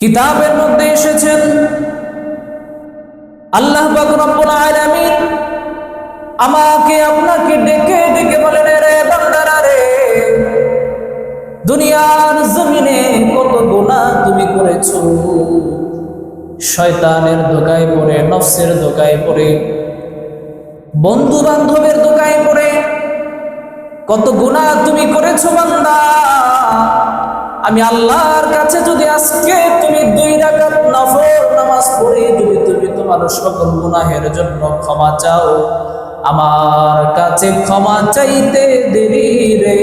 কিতাবের মধ্যে এসেছেন। আল্লাহ আলামিন আমাকে আপনাকে ডেকে ডেকে বলেন রে বান্দারা রে, দুনিয়ার জমিনে কত গুনাহ তুমি করেছ? শয়তানের দোকায় পড়ে, নফসের দোকায় পড়ে বন্ধু বান্ধবের দোকায় পড়ে, কত গুনাহ তুমি করেছ বান্দা? আমি আল্লাহর কাছে যদি আজকে তুমি দুই রাকাত নফল নামাজ পড়ে যদি তুমি তোমার সকল গুনাহের জন্য ক্ষমা চাও, আমার কাছে ক্ষমা চাইতে দেরি রে।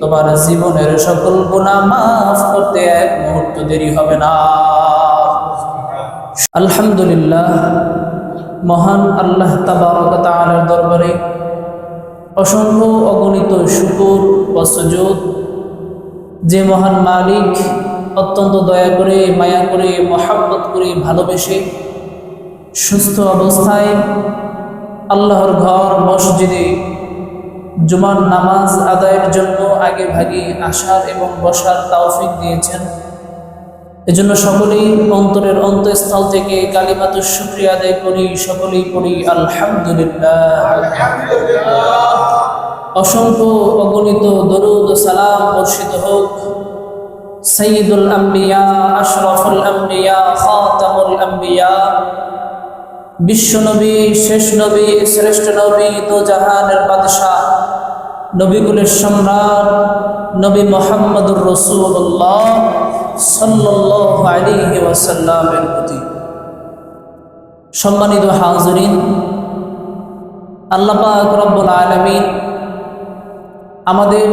তোমার জীবনের সকল গুনাহ মাফ করতে এক মুহূর্ত দেরি হবে না। আলহামদুলিল্লাহ, মহান আল্লাহ তাআলার দরবারে অসংখ্য অগণিত শুকুর সুজুদ যে মহান মালিক অত্যন্ত দয়া করে, মায়া করে, মহাব্বত করে ভালোবেসে সুস্থ অবস্থায় আল্লাহর ঘর, মসজিদে জুমার নামাজ আদায়ের জন্য আগে ভাগে আসার এবং বসার তাওফিক দিয়েছেন। এজন্য সকলেই অন্তরের অন্তঃস্থল থেকে কালিমাতুর শুক্রিয়া আদায় করি, সকলেই পড়ি আলহামদুলিল্লাহ। অসংখ্য অগণিত দরুদ সালাম বর্ষিত হোক। সৈয়দুল আম্বিয়া, আশরফুল আম্বিয়া, খাতামুল আম্বিয়া। বিশ্বনবী শেষ নবী, শ্রেষ্ঠ নবী তো জাহানের বাদশাহ নবীগুলের সম্রাট, নবী মোহাম্মদুর রসুল্লাহ সাল্লাহ আলিহি ওয়াসাল্লামের প্রতি। সম্মানিত হাজরিন, আল্লাহ পাক রব্বুল আলমিন আমাদের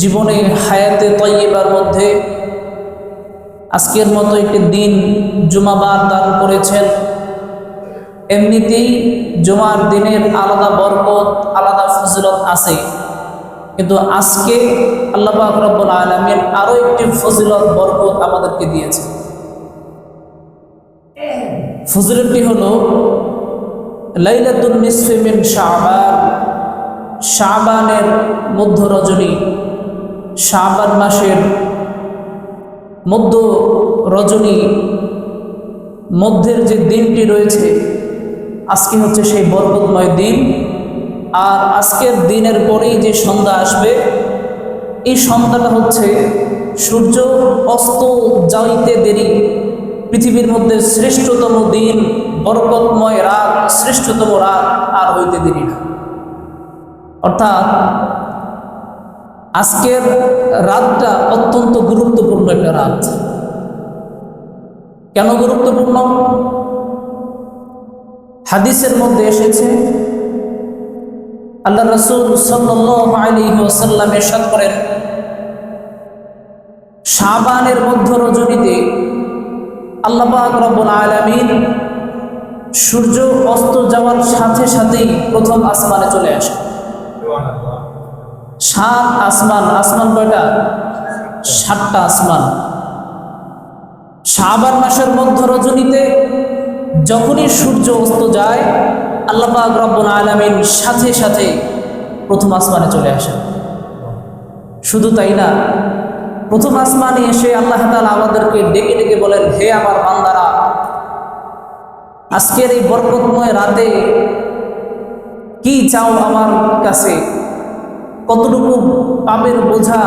জীবনের হায়াতে তৈবার মধ্যে আজকের মতো একটি দিন জুমাবার দান করেছেন। এমনিতেই জুমার দিনের আলাদা বরকত, আলাদা ফজিলত আছে। কিন্তু আজকে আল্লাহ আকরবুল আলমের আরও একটি ফজিলত, বরকত আমাদেরকে দিয়েছে ফজিলতটি হল লাইলাতুল নিসফিমিন শাহবান শাবানের মধ্য রজনী শাবান মাসের মধ্য রজনী মধ্যের যে দিনটি রয়েছে, আজকে হচ্ছে সেই বরকতময় দিন। আর আজকের দিনের পরেই যে সন্ধ্যা আসবে, এই সন্ধ্যাটা হচ্ছে সূর্য অস্ত যাইতে দেরি। পৃথিবীর মধ্যে শ্রেষ্ঠতম দিন, বরকতময় রাত, শ্রেষ্ঠতম রাত আর হইতে দেরি না। অর্থাৎ আজকের রাতটা অত্যন্ত গুরুত্বপূর্ণ একটা রাত। কেন গুরুত্বপূর্ণ? হাদিসের মধ্যে এসেছে আল্লাহ রসুল সাল্লি ওসাল্লাম এরশাদ করেন, শাবানের মধ্য রজনীতে আল্লাহ রব্বুল আলমিন সূর্য অস্ত যাওয়ার সাথে সাথেই প্রথম আসমানে চলে আসে সাত আসমান আসমান কয়টা? সাতটা আসমান। শাবান মাসের মধ্য রজনীতে যখনই সূর্য অস্ত যায়, আল্লাহ রব্বুল আলমিন সাথে সাথে প্রথম আসমানে চলে আসেন। শুধু তাই না, প্রথম আসমানে এসে আল্লাহ তালা আমাদেরকে ডেকে ডেকে বলেন, হে আমার বান্দারা, আজকের এই বরকতময় রাতে কি চাও আমার কাছে? কতটুকু পাপের বোঝা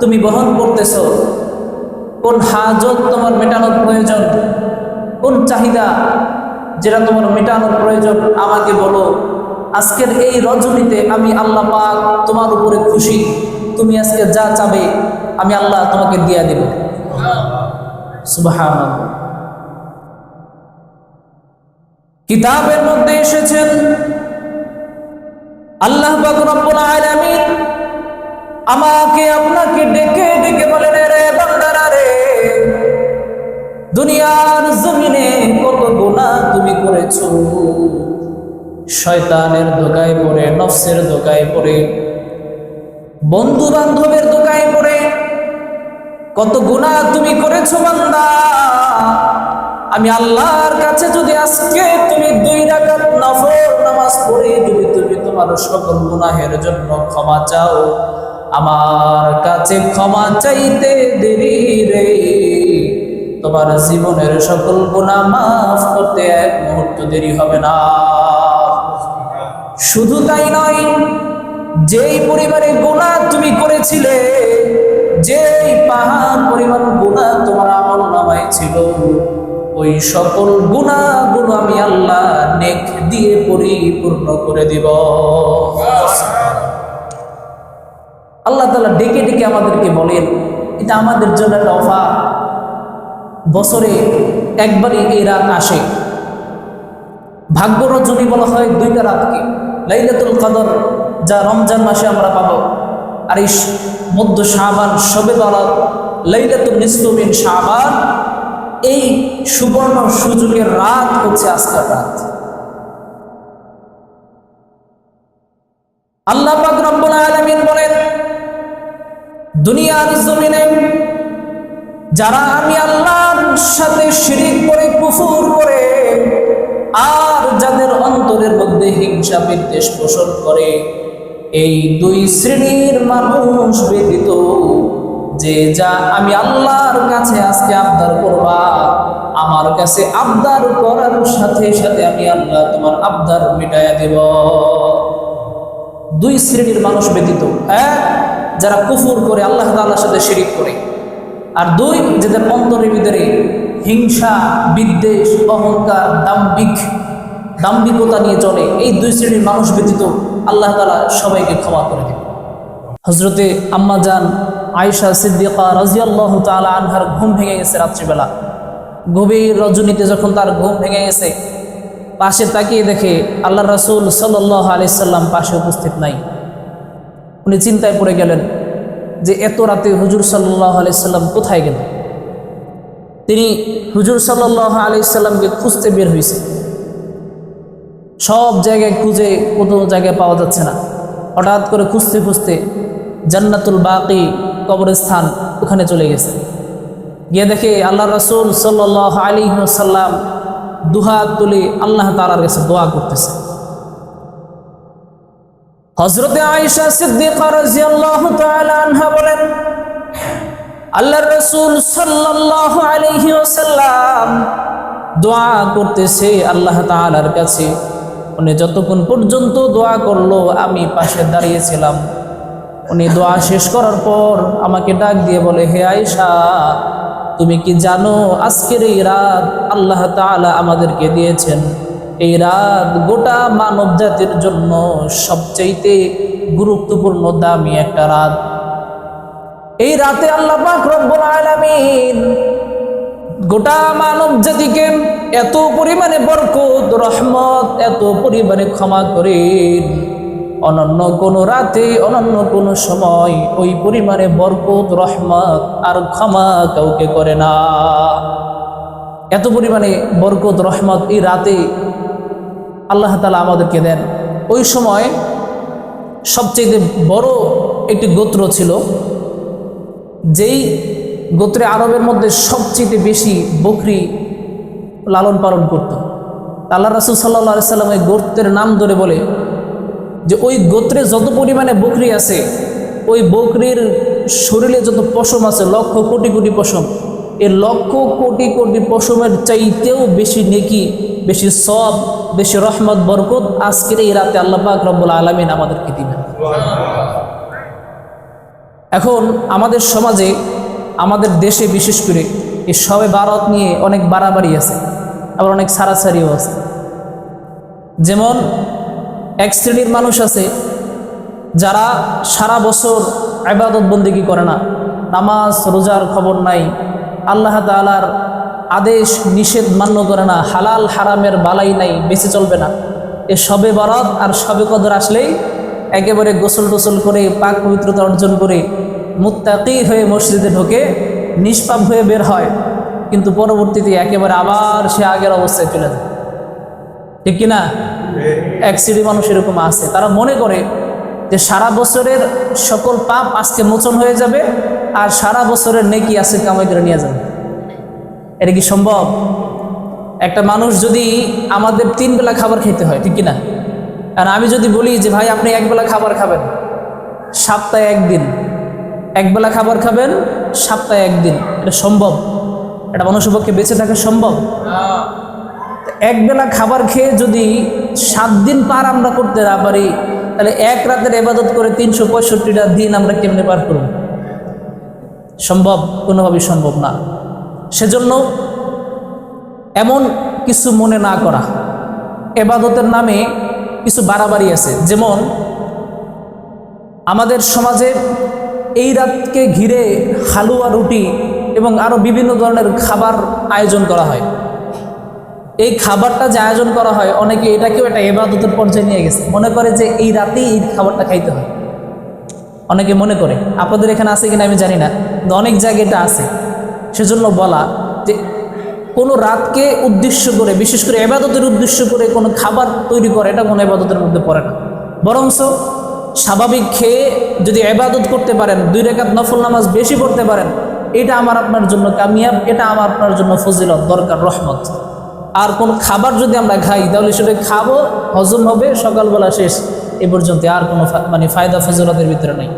তুমি বহন করতেছ? কোন হাজত তোমার মেটানোর প্রয়োজন? কোন চাহিদা যেটা তোমার মেটানোর প্রয়োজন? আমাকে বলো। আজকের এই রজনীতে আমি আল্লাহ পাক তোমার উপরে খুশি। তুমি আজকে যা চাবে, আমি আল্লাহ তোমাকে দিয়া দেব। কিতাবের মধ্যে এসেছেন আল্লাহ আমাকে আপনাকে ডেকে ডেকে বলেন রে রে, দুনিয়ার জমিনে কত গুনাহ তুমি করেছ? শয়তানের দোকায় পড়ে, নফসের দোকায় পড়ে বন্ধু বান্ধবের দোকায় পড়ে, কত গুনাহ তুমি করেছ বান্দা? আমি আল্লাহর কাছে যদি আজকে তুমি দুই রাকাত নফল নামাজ পড়ে যদি তুমি তোমার সকল গুনাহের জন্য ক্ষমা চাও। আমার কাছে ক্ষমা চাইতে দেরি রে। তোমার জীবনের সকল গুণা মাফ করতে এক মুহূর্ত দেরি হবে না। শুধু তাই নয়, যেই পরিবারে গুণা তুমি করেছিলে, যেই পাহাড় পরিমাণ গুণা তোমার আমল নামায় ছিল ওই সকল গুণাগুলো আমি আল্লাহ নেক দিয়ে পরিপূর্ণ করে দিব। আল্লাহ তালা ডেকে ডেকে আমাদেরকে বলেন, এটা আমাদের জন্য একটা অফার। বছরে একবারই এই রাত আসে। ভাগ্য রজনী বলা হয় দুইটা রাতকে, লাইলাতুল কদর, যা রমজান মাসে আমরা পাবো, আর এই মধ্য শাহবান সবে বরাত লাইলাতুল নিসমিন শাহবান এই সুবর্ণ সুযোগের রাত হচ্ছে আজকের রাত। আল্লাহ আলামিন বলেন, দুনিয়ার জমিনে যারা আমি আল্লাহর সাথে শিরিক করে, কুফুর করে, আর যাদের অন্তরের মধ্যে হিংসা বিদ্বেষ পোষণ করে, এই দুই শ্রেণির মানুষ ব্যতীত যে যা আমি আল্লাহর কাছে আজকে আবদার করবা, আমার কাছে আবদার করার সাথে সাথে আমি আল্লাহ তোমার আবদার মিটাইয়া দেব। দুই শ্রেণির মানুষ ব্যতীত এক যারা কুফুর করে, আল্লাহ তাল্লাহর সাথে শিরিক করে। আর দুই, যাদের অন্তরের ভিতরে হিংসা, বিদ্বেষ, অহংকার দাম্বিক দাম্বিকতা নিয়ে চলে, এই দুই শ্রেণির মানুষ ব্যতীত আল্লাহ তালা সবাইকে ক্ষমা করে দেবে হজরতে আম্মা জান আয়েশা সিদ্দিকা রাজিয়াল্লাহ তালা আনহার ঘুম ভেঙে গেছে রাত্রিবেলা। গভীর রজনীতে যখন তার ঘুম ভেঙে গেছে, পাশে তাকিয়ে দেখে আল্লাহ রাসুল সাল্লাহ আলিয়াল্লাম পাশে উপস্থিত নাই। উনি চিন্তায় পড়ে গেলেন যে এত রাতে হুজুর সাল্লাহ আলাইসাল্লাম কোথায় গেল? তিনি হুজুর সাল্লাহ আলাইসাল্লামকে খুঁজতে বের হয়েছে সব জায়গায় খুঁজে কোনো জায়গায় পাওয়া যাচ্ছে না। হঠাৎ করে খুঁজতে খুঁজতে জান্নাতুল বাকি কবরস্থান ওখানে চলে গেছে। গিয়ে দেখে আল্লাহ রসুল সাল্লাহ আলী সাল্লাম দুহাত তুলে আল্লাহ তালার কাছে দোয়া করতেছে। হজরতে আয়েশা সিদ্দিকা বলেন, আল্লাহর রাসূল সাল্লাল্লাহু আলাইহি দোয়া করতেছে আল্লাহ তাআলার কাছে। উনি যতক্ষণ পর্যন্ত দোয়া করল, আমি পাশে দাঁড়িয়েছিলাম। উনি দোয়া শেষ করার পর আমাকে ডাক দিয়ে বলে, হে আয়েশা, তুমি কি জানো আজকের এই রাত আল্লাহ তাআলা আমাদেরকে দিয়েছেন? এই রাত গোটা মানব জাতির জন্য সবচাইতে গুরুত্বপূর্ণ দামি একটা রাত। এই রাতে আল্লাহ আলামিন গোটা মানব জাতিকে এত পরিমাণে বরকত, রহমত, এত পরিমাণে ক্ষমা করেন। অনন্য কোনো রাতে, অনন্য কোনো সময় ওই পরিমাণে বরকত, রহমত আর ক্ষমা কাউকে করে না। এত পরিমাণে বরকত, রহমত এই রাতে আল্লাহ তালা আমাদেরকে দেন। ওই সময় সবচেয়ে বড় একটি গোত্র ছিল, যেই গোত্রে আরবের মধ্যে সবচেয়ে বেশি বকরি লালন পালন করত। আল্লাহ রাসুল সাল্লা সাল্লাম ওই গোত্রের নাম ধরে বলে যে ওই গোত্রে যত পরিমাণে বকরি আছে, ওই বকরির শরীরে যত পশম আছে, লক্ষ কোটি কোটি পশম, এ লক্ষ কোটি কোটি পশমের চাইতেও বেশি নেকি, বেশি সব বেশি রহমত, বরকত আজকের এই রাতে আল্লাহ পাক রব্বুল আলমিন আমাদেরকে দিবেন। এখন আমাদের সমাজে, আমাদের দেশে বিশেষ করে এই সবে বারত নিয়ে অনেক বাড়াবাড়ি আছে, আবার অনেক সারাসারিও আছে। যেমন এক শ্রেণির মানুষ আছে, যারা সারা বছর আবাদত বন্দিগি করে না, নামাজ, রোজার খবর নাই, আল্লাহ তালার আদেশ, নিষেধ মান্য করে না, হালাল, হারামের বালাই নাই, বেঁচে চলবে না। এ সবে বরাত আর সবে কদর আসলেই একেবারে গোসল টোসল করে, পাক পবিত্রতা অর্জন করে মুত্তাকি হয়ে মসজিদে ঢোকে নিষ্পাপ হয়ে বের হয়, কিন্তু পরবর্তীতে একেবারে আবার সে আগের অবস্থায় চলে যায়। ঠিক কিনা? এক শ্রেণি মানুষ এরকম আছে। তারা মনে করে যে সারা বছরের সকল পাপ আজকে মোচন হয়ে যাবে আর সারা বছরের নেকি আজকে কামাই করে নিয়ে যাবে। এটা কি সম্ভব? একটা মানুষ যদি আমাদের তিন বেলা খাবার খেতে হয় ঠিক কিনা? আর আমি যদি বলি যে ভাই আপনি এক বেলা খাবার খাবেন সপ্তাহে একদিন। একবেলা খাবার খাবেন সপ্তাহে একদিন। এটা সম্ভব? এটা মানুষের পক্ষে বেঁচে থাকা সম্ভব? একবেলা খাবার খেয়ে যদি সাত দিন পার আমরা করতে না পারি, তাহলে এক রাতের এবাদত করে তিনশো পঁয়ষট্টিটা দিন আমরা কেমনে পার করব? সম্ভব? কোনোভাবেই সম্ভব না। সেজন্য এমন কিছু মনে না করা। এবাদতের নামে কিছু বাড়াবাড়ি আছে। যেমন, আমাদের সমাজে এই রাতকে ঘিরে হালুয়া রুটি এবং আরও বিভিন্ন ধরনের খাবার আয়োজন করা হয়। এই খাবারটা যে আয়োজন করা হয়, অনেকে এটাকেও একটা এবাদতের পর্যায়ে নিয়ে গেছে। মনে করে যে এই রাতেই এই খাবারটা খাইতে হয়। অনেকে মনে করে, আপনাদের এখানে আছে কিনা আমি জানি না, কিন্তু অনেক জায়গায় এটা আছে। সেজন্য বলা যে কোনো রাতকে উদ্দেশ্য করে, বিশেষ করে এবাদতের উদ্দেশ্য করে কোনো খাবার তৈরি করে, এটা কোনো এবাদতের মধ্যে পড়ে না। বরংস স্বাভাবিক খেয়ে যদি এবাদত করতে পারেন, দুই রেখাত নফল নামাজ বেশি পড়তে পারেন, এটা আমার আপনার জন্য কামিয়াব, এটা আমার আপনার জন্য ফজিলত, দরকার, রহমত। আর কোন খাবার যদি আমরা খাই, তাহলে সেটা খাব, হজম হবে, সকালবেলা শেষ। এ পর্যন্ত আর কোনো মানে ফায়দা ফজিলতের ভিতরে নেই।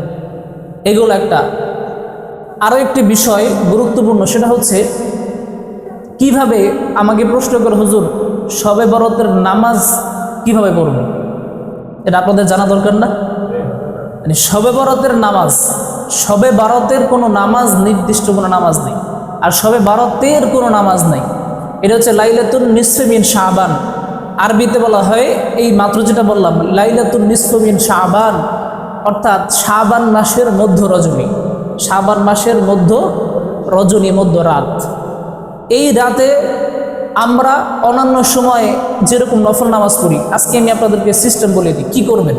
এগুলো একটা। আরও একটি বিষয় গুরুত্বপূর্ণ, সেটা হচ্ছে কীভাবে আমাকে প্রশ্ন করে, হুজুর সবে বরতের নামাজ কীভাবে পড়ব? এটা আপনাদের জানা দরকার না? মানে সবে বরতের নামাজ সবে বারতের কোনো নামাজ, নির্দিষ্ট কোনো নামাজ নেই। আর সবে বারতের কোনো নামাজ নেই। এটা হচ্ছে লাইলাতুন নিসফিমিন শাহবান আরবিতে বলা হয়, এই মাত্র যেটা বললাম, লাইলাতুন নিসফিমিন শাহবান অর্থাৎ শাহবান মাসের মধ্য রজনী। শাহবান মাসের মধ্য রজনী, মধ্য রাত। এই রাতে আমরা অন্যান্য সময়ে যেরকম নফল নামাজ পড়ি, আজকে আমি আপনাদেরকে সিস্টেম বলে দিই, কী করবেন?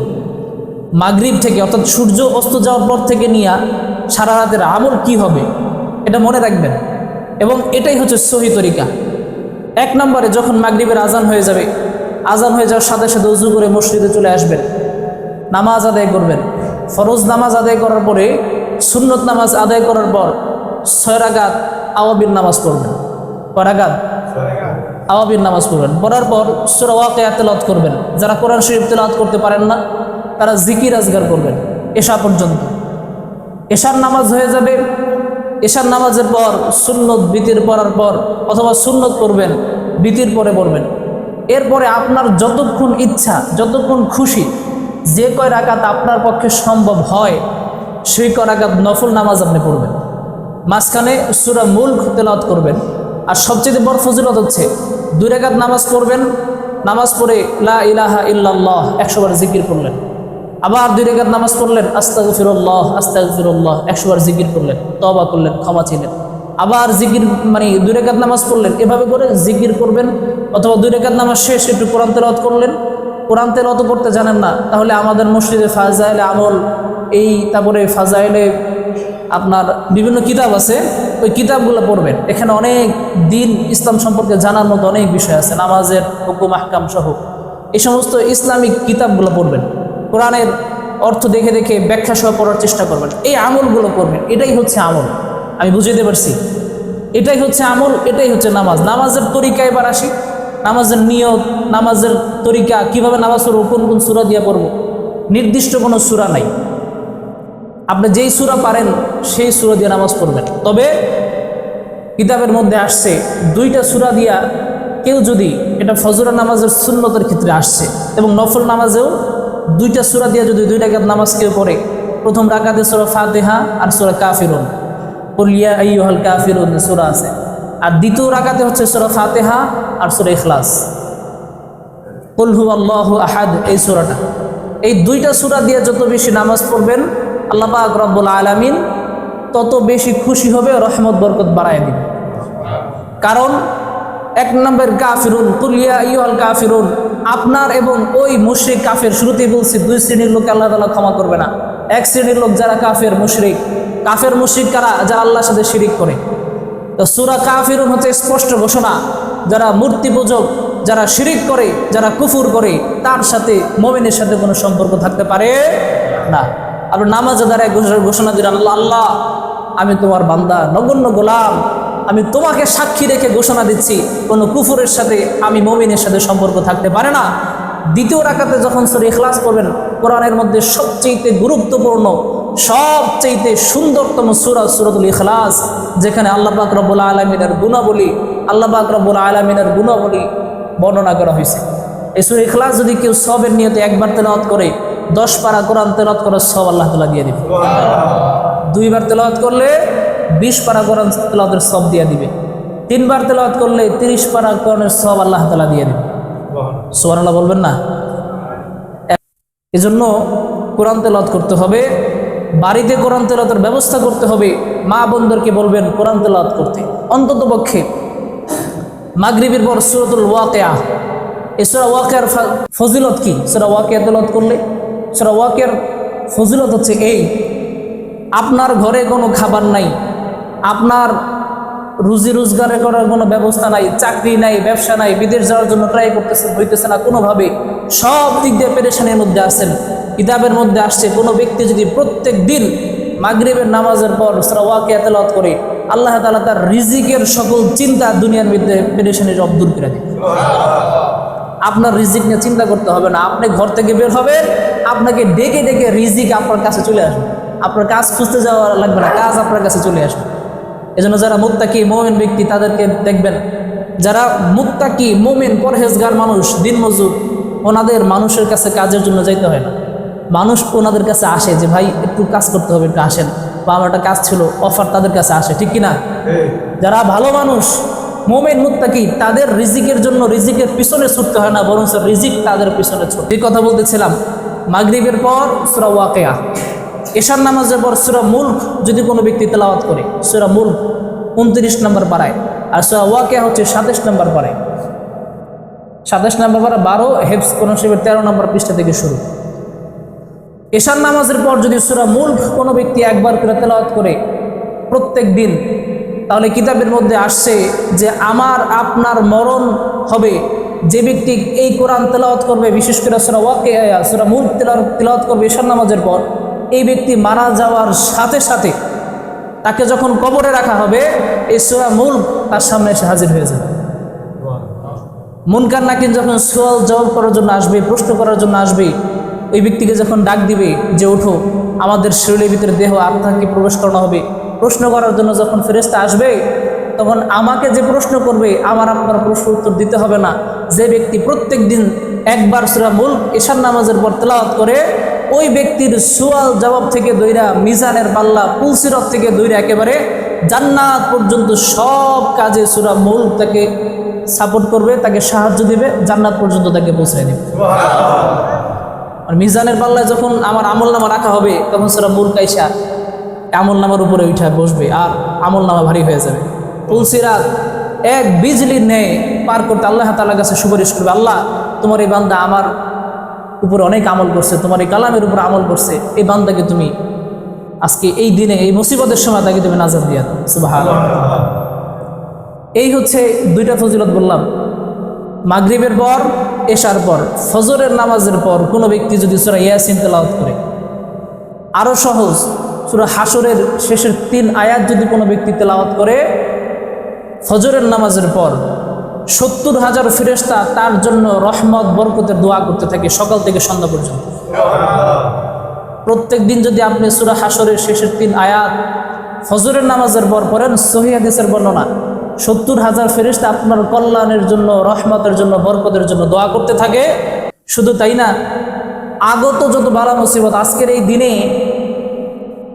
মাগরিব থেকে, অর্থাৎ সূর্য অস্ত যাওয়ার পর থেকে নিয়ে সারা রাতের আমল কি হবে, এটা মনে রাখবেন। এবং এটাই হচ্ছে সহি তরিকা। এক নম্বরে যখন মাগরিবের আজান হয়ে যাবে, আজান হয়ে যাওয়ার সাথে সাথে উজু করে মসজিদে চলে আসবেন। নামাজ আদায় করবেন। ফরজ নামাজ আদায় করার পরে, সুন্নত নামাজ আদায় করার পর ছয় রাগাত আওয়াবির নামাজ পড়বেন। করাগাত আওয়াবির নামাজ পড়বেন। পড়ার পর সুরা ওয়াকিয়া করবেন। যারা কোরআন শরীফ তেলাওয়াত করতে পারেন না, তারা জিকির আজগার করবেন। এশা পর্যন্ত। এশার নামাজ হয়ে যাবে এশার নামাজের পর, সুন্নত বিতির পড়ার পর, অথবা সুন্নত পড়বেন, বিতির পরে পড়বেন। এরপরে আপনার যতক্ষণ ইচ্ছা, যতক্ষণ খুশি, যে কয় রাকাত আপনার পক্ষে সম্ভব হয়, সেই কয় রাকাত নফল নামাজ আপনি পড়বেন। মাঝখানে সুরা মূল তেলাওয়াত করবেন। আর সবচেয়ে বড় ফজিলত হচ্ছে, দুই রেখাত নামাজ পড়বেন, নামাজ পড়ে লা ইলাহা ইল্লাল্লাহ একশোবার জিকির করলেন। আবার দুই রেখাত নামাজ পড়লেন আস্তাগ ফিরুল্লাহ আস্তাগ ফিরুল্লাহ একশো বার জিকির করলেন তবা করলেন, ক্ষমা ছিলেন আবার জিকির মানে দুই রেখাত নামাজ পড়লেন, এভাবে করে জিকির করবেন, অথবা দুই রেখাত নামাজ শেষ একটু কোরআন তেলাওয়াত করলেন, কোরআন তেলাওয়াত করতে জানেন না, তাহলে আমাদের মসজিদে ফাজাইলে আমল, এই তারপরে ফাজাইলে আপনার বিভিন্ন কিতাব আছে, ওই কিতাবগুলো পড়বেন। এখানে অনেক দিন ইসলাম সম্পর্কে জানার মতো অনেক বিষয় আছে, নামাজের হুকুম, আহকাম সহ। এই সমস্ত ইসলামিক কিতাবগুলো পড়বেন। কোরআনের অর্থ দেখে দেখে ব্যাখ্যা সহ পড়ার চেষ্টা করবেন। এই আমলগুলো করবেন, এটাই হচ্ছে আমল। আমি বুঝাইতে পারছি? এটাই হচ্ছে আমল, এটাই হচ্ছে নামাজ। নামাজের তরিকা এবার আসি। নামাজের নিয়ত, নামাজের তরিকা, কীভাবে নামাজ পড়ব, কোন কোন সুরা দিয়ে পড়ব, নির্দিষ্ট কোনো সুরা নাই। আপনি যেই সুরা পারেন, সেই সুরা দিয়ে নামাজ পড়বেন। তবে কিতাবের মধ্যে আসছে, দুইটা সুরা দিয়া কেউ যদি এটা ফজরা নামাজের সুন্নতের ক্ষেত্রে আসছে এবং নফল নামাজেও দুইটা সুরা দিয়ে যদি দুই রাকাত নামাজ কেউ পড়ে, প্রথম রাকাতে সুরা ফাতেহা আর সুরা কাফিরুন। কলিয়া আইয়ুহাল কাফিরুন, সুরা আছে। আর দ্বিতীয় রাকাতে হচ্ছে সুরা ফাতেহা আর সুরা ইখলাস। কুলহু আল্লাহ আহাদ, এই সুরাটা। এই দুইটা সুরা দিয়ে যত বেশি নামাজ পড়বেন, আল্লাহ পাক আলামিন তত বেশি খুশি হবে, রহমত, বরকত বাড়ায় দিবে কারণ, এক নম্বর কাফিরুন কুলিয়া ইউল কাফিরুন আপনার এবং ওই মুশরিক কাফের, শুরুতেই বলছি দুই শ্রেণির লোক আল্লাহ তালা ক্ষমা করবে না। এক শ্রেণির লোক যারা কাফের, মুশরিক। কাফের, মুশরিক কারা? যারা আল্লাহর সাথে শিরিক করে। তো সুরা কাফিরুন হচ্ছে স্পষ্ট ঘোষণা, যারা মূর্তি পূজক, যারা শিরিক করে, যারা কুফুর করে, তার সাথে মোমেনের সাথে কোনো সম্পর্ক থাকতে পারে না। আর নামাজ দ্বারা ঘোষণা- ঘোষণা দিলেন, আল্লাহ আল্লাহ, আমি তোমার বান্দা, নগণ্য গোলাম আমি তোমাকে সাক্ষী রেখে ঘোষণা দিচ্ছি কোনো কুফুরের সাথে আমি মমিনের সাথে সম্পর্ক থাকতে পারে না। দ্বিতীয় রাকাতে যখন সর ইখলাস করবেন কোরআনের মধ্যে সবচেয়ে গুরুত্বপূর্ণ সবচেয়ে সুন্দরতম সুরা সুরতুল ইখলাস যেখানে আল্লাহ পাক রব্বুল আলমিনের গুণাবলী আল্লাহ পাক রব্বুল আলমিনের গুণাবলী বর্ণনা করা হয়েছে। এই সুর ইখলাস যদি কেউ সবের নিয়তে একবার তেলাওয়াত করে দশ পারা কোরআন তেলাওয়াত করার সব আল্লাহ তালা দিয়ে দিবে। দুইবার তেলাওয়াত করলে বিশ পারা কোরআন তেলাওয়াতের সব দিয়ে দিবে। তিনবার তেলাওয়াত করলে তিরিশ পারা কোরআনের সব আল্লাহ তালা দিয়ে দিবে। সোহান আল্লাহ বলবেন না? এজন্য কোরআন তেলাওয়াত করতে হবে, বাড়িতে কোরআন তেলাওয়াতের ব্যবস্থা করতে হবে, মা বোনদেরকে বলবেন কোরআন তেলাওয়াত করতে। অন্তত পক্ষে মাগরিবের পর সুরতুল ওয়াকেয়া। ওয়াকেয়ার ফা- ফজিলত কি? সুরা ওয়াকিয়া তেলাওয়াত করলে? সুরা ওয়াকিয়ার ফজিলত হচ্ছে এই, আপনার ঘরে কোনো খাবার নাই আপনার রুজি রোজগারে করার কোনো ব্যবস্থা নাই, চাকরি নাই, ব্যবসা নাই, বিদেশ যাওয়ার জন্য ট্রাই করতেছে হইতেছে না, কোনোভাবে সব দিক দিয়ে পেরেশানির মধ্যে আছেন। কিতাবের মধ্যে আসছে, কোনো ব্যক্তি যদি প্রত্যেক দিন মাগরিবের নামাজের পর ওয়াকে তেলাওয়াত করে, আল্লাহ তালা তার রিজিকের সকল চিন্তা দুনিয়ার মধ্যে পেরেশানি সব দূর করে দেয়। আপনার রিজিক নিয়ে চিন্তা করতে হবে না, আপনি ঘর থেকে বের হবেন, আপনাকে ডেকে ডেকে রিজিক আপনার কাছে চলে আসবে। আপনার কাজ খুঁজতে যাওয়া লাগবে না, কাজ আপনার কাছে চলে আসবে। এজন্য যারা মুত্তাকি মোমেন ব্যক্তি, তাদেরকে দেখবেন যারা মুত্তাকি মোমেন পরহেজগার মানুষ, দিনমজুর, ওনাদের মানুষের কাছে কাজের জন্য যাইতে হয় না। মানুষ ওনাদের কাছে আসে যে, ভাই, একটু কাজ করতে হবে, একটু আসেন। বা আমার একটা কাজ ছিল, অফার তাদের কাছে আসে, ঠিক কিনা? যারা ভালো মানুষ, মোমেন, মুত্তাকি, তাদের রিজিকের জন্য রিজিকের পিছনে ছুটতে হয় না বরং রিজিক তাদের পিছনে ছুটে। এই কথা বলতেছিলাম মাগরিবের পর সুরা ওয়াকেয়া। এশার নামাজের পর সুরা মুল্ক যদি কোনো ব্যক্তি তেলাওয়াত করে, সুরা মুল্ক উনত্রিশ নম্বর পাড়ায়, আর সুরা ওয়াকেয়া হচ্ছে সাতাশ নম্বর পাড়ায়। সাতাশ নম্বর পাড়া বারো হেফস কোন শিবের তেরো নম্বর পৃষ্ঠা থেকে শুরু। এশার নামাজের পর যদি সুরা মুল্ক কোনো ব্যক্তি একবার করে তেলাওয়াত করে প্রত্যেক দিন, তাহলে কিতাবের মধ্যে আসছে যে আমার, আপনার মরণ হবে। যে ব্যক্তি এই কোরআন তেলাওয়াত করবে, বিশেষ করে সুরা ওয়াকে সুরা মুল্ক তেলাওয়াত করবে এশার নামাজের পর এই ব্যক্তি মারা যাওয়ার সাথে সাথে তাকে যখন কবরে রাখা হবে, এই সোয়া মূল তার সামনে এসে হাজির হয়ে যাবে। মুনকার নাকিন যখন সোয়াল জবাব করার জন্য আসবে, প্রশ্ন করার জন্য আসবে, ওই ব্যক্তিকে যখন ডাক দিবে যে, ওঠো, আমাদের শরীরের ভিতরে দেহ আত্মাকে প্রবেশ করানো হবে। প্রশ্ন করার জন্য যখন ফেরেস্তা আসবে তখন আমাকে যে প্রশ্ন করবে, আমার আপনার প্রশ্ন উত্তর দিতে হবে না। যে ব্যক্তি প্রত্যেক দিন একবার সুরা মূল এশার নামাজের পর তেলাওয়াত করে, ওই ব্যক্তির সোয়াল জবাব থেকে দইরা মিজানের পাল্লা পুলসিরত থেকে দইরা একেবারে জান্নাত পর্যন্ত সব কাজে সুরা মূল তাকে সাপোর্ট করবে, তাকে সাহায্য দিবে, জান্নাত পর্যন্ত তাকে পৌঁছে দেবে। আর মিজানের পাল্লায় যখন আমার আমল নামা রাখা হবে, তখন সেটা মূল কাইসা আমল নামার উপরে উঠা বসবে, আর আমল নামা ভারী হয়ে যাবে। তুলসিরাত এক বিজলি ন্যায় পার করতে আল্লাহ তালার কাছে সুপারিশ করবে, আল্লাহ তোমার এই বান্দা আমার উপর অনেক আমল করছে, তোমার এই কালামের উপর আমল করছে, এই বান্দাকে তুমি আজকে এই দিনে, এই মুসিবতের সময় তাকে তুমি নাজার দিয়া সুবাহ এই হচ্ছে দুইটা ফজিলত বললাম। মাগরিবের পর, এশার পর, ফজরের নামাজের পর কোনো ব্যক্তি যদি সুরা ইয়াসিন তেলাওয়াত করে আরও সহজ, সুরা হাসরের শেষের তিন আয়াত যদি কোনো ব্যক্তি তেলাওয়াত করে ফজরের নামাজের পর সত্তর হাজার ফিরেস্তা তার জন্য রহমত, বরকতের দোয়া করতে থাকে সকাল থেকে সন্ধ্যা পর্যন্ত। প্রত্যেক দিন যদি আপনি সুরা হাসরের শেষের তিন আয়াত ফজরের নামাজের পর পড়েন সহিদের বর্ণনা, সত্তর হাজার ফেরিস্তা আপনার কল্যাণের জন্য, রহমতের জন্য, বরকতের জন্য দোয়া করতে থাকে। শুধু তাই না, আগত যত বালা মুসিবত আজকের এই দিনে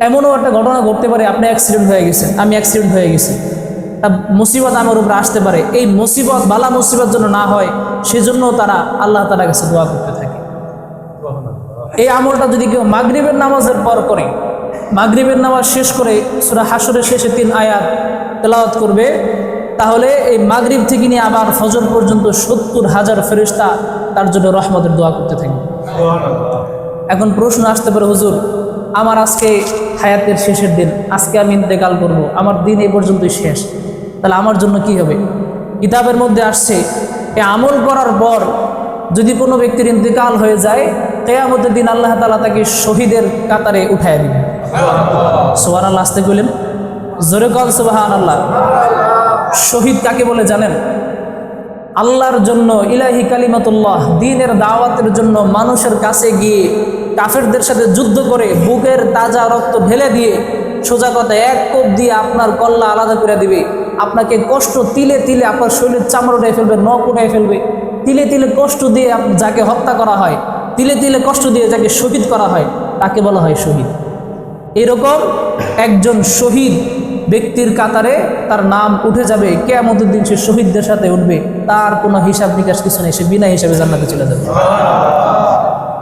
এমনও একটা ঘটনা ঘটতে পারে, আপনি অ্যাক্সিডেন্ট হয়ে গেছেন, আমি অ্যাক্সিডেন্ট হয়ে গেছি। মুসিবত আমার উপরে আসতে পারে। এই মুসিবত বালা মুসিবত যেন না হয় সেজন্য তারা আল্লাহ তালার কাছে দোয়া করতে থাকে। এই আমলটা যদি কেউ মাগরিবের নামাজের পর করে মাগরিবের নামাজ শেষ করে সুরা হাসরের শেষে তিন আয়াত তেলাওয়াত করবে তাহলে এই মাগরিব থেকে নিয়ে আবার ফজর পর্যন্ত সত্তর হাজার ফেরিস্তা তার জন্য রহমতের দোয়া করতে থাকবে। এখন প্রশ্ন আসতে পারে হুজুর আমার আজকে হায়াতের শেষের দিন, আজকে আমি ইন্তেকাল করব, আমার দিন এ পর্যন্তই শেষ। তাহলে আমার জন্য কি হবে? কিতাবের মধ্যে আসছে, এ আমল করার পর যদি কোনো ব্যক্তির ইন্তেকাল হয়ে যায়, কেয়ামতের দিন আল্লাহ তালা তাকে শহীদের কাতারে উঠায় দিবেন সোহান আল্লাহ আসতে কইলেন জোরে কল সোহান আল্লাহ শহীদ কাকে বলে জানেন? আল্লাহর জন্য, ইলাহি কালিমাতুল্লাহ, দিনের দাওয়াতের জন্য মানুষের কাছে গিয়ে কাফেরদের সাথে যুদ্ধ করে বুকের তাজা রক্ত ঢেলে দিয়ে সোজা কথা এক কোপ দিয়ে আপনার কল্লা আলাদা করে দিবে। আপনাকে কষ্ট তিলে তিলে আপনার শরীরের চামড়া উঠে ফেলবে, নখ উঠে ফেলবে। তিলে তিলে কষ্ট দিয়ে যাকে হত্যা করা হয়, তিলে তিলে কষ্ট দিয়ে যাকে শহীদ করা হয়, তাকে বলা হয় শহীদ। এরকম একজন শহীদ ব্যক্তির কাতারে তার নাম উঠে যাবে, কেয়ামতের দিন সে শহীদদের সাথে উঠবে। তার কোনো হিসাব নিকাশ কিছু নেই, সে বিনা হিসাবে জান্নাতে চলে যাবে।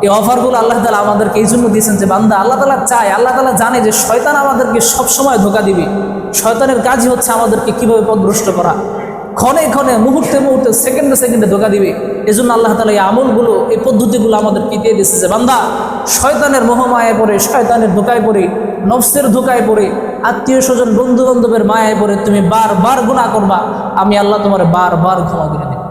এই অফারগুলো আল্লাহ তালা আমাদেরকে এই জন্য দিয়েছেন যে বান্দা আল্লাহ তালা চায়, আল্লাহ তালা জানে যে শয়তান আমাদেরকে সবসময় ধোকা দিবে। শয়তানের কাজই হচ্ছে আমাদেরকে কীভাবে পদভ্রষ্ট করা। ক্ষণে ক্ষণে, মুহূর্তে মুহূর্তে, সেকেন্ডে সেকেন্ডে ধোকা দিবে। এই জন্য আল্লাহ তালা এই আমলগুলো, এই পদ্ধতিগুলো আমাদের দিয়ে দিয়েছে যে বান্দা, শয়তানের মোহমায় পড়ে, শয়তানের ধোকায় পড়ে, নফসের ধোকায় পড়ে আত্মীয় স্বজন বন্ধু বান্ধবের মায়ায় পড়ে, তুমি বারবার গুণা করবা। আমি আল্লাহ তোমার বারবার ক্ষমা করে দেব।